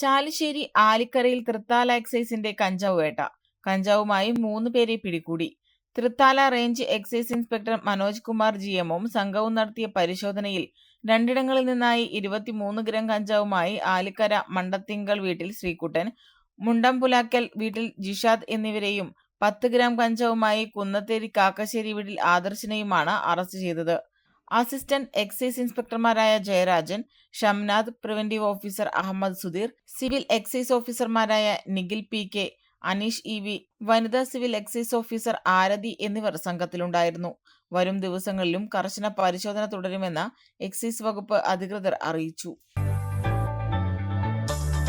ചാലിശ്ശേരി ആലിക്കരയിൽ തൃത്താല എക്സൈസിന്റെ കഞ്ചാവ് വേട്ട. കഞ്ചാവുമായി മൂന്ന് പേരെ പിടികൂടി. Thrithala range excise inspector Manoj Kumar G എമ്മും സംഘവും നടത്തിയ പരിശോധനയിൽ രണ്ടിടങ്ങളിൽ നിന്നായി ഇരുപത്തിമൂന്ന് ഗ്രാം കഞ്ചാവുമായി ആലിക്കര മണ്ടത്തിങ്കൾ വീട്ടിൽ ശ്രീകുട്ടൻ മുണ്ടംപുലാക്കൽ വീട്ടിൽ ജിഷാദ് എന്നിവരെയും പത്ത് ഗ്രാം കഞ്ചാവുമായി കുന്നത്തേരി കാക്കശ്ശേരി വീട്ടിൽ ആദർശിനെയുമാണ് അറസ്റ്റ് ചെയ്തത്. Assistant excise ഇൻസ്പെക്ടർമാരായ Jayarajan Shamnath preventive officer Ahammed Sudheer civil excise ഓഫീസർമാരായ Nikhil P K Aneesh E V വനിതാ സിവിൽ എക്സൈസ് ഓഫീസർ ആരതി എന്നിവർ സംഘത്തിലുണ്ടായിരുന്നു. വരും ദിവസങ്ങളിലും കർശന പരിശോധന തുടരുമെന്ന് എക്സൈസ് വകുപ്പ് അധികൃതർ അറിയിച്ചു.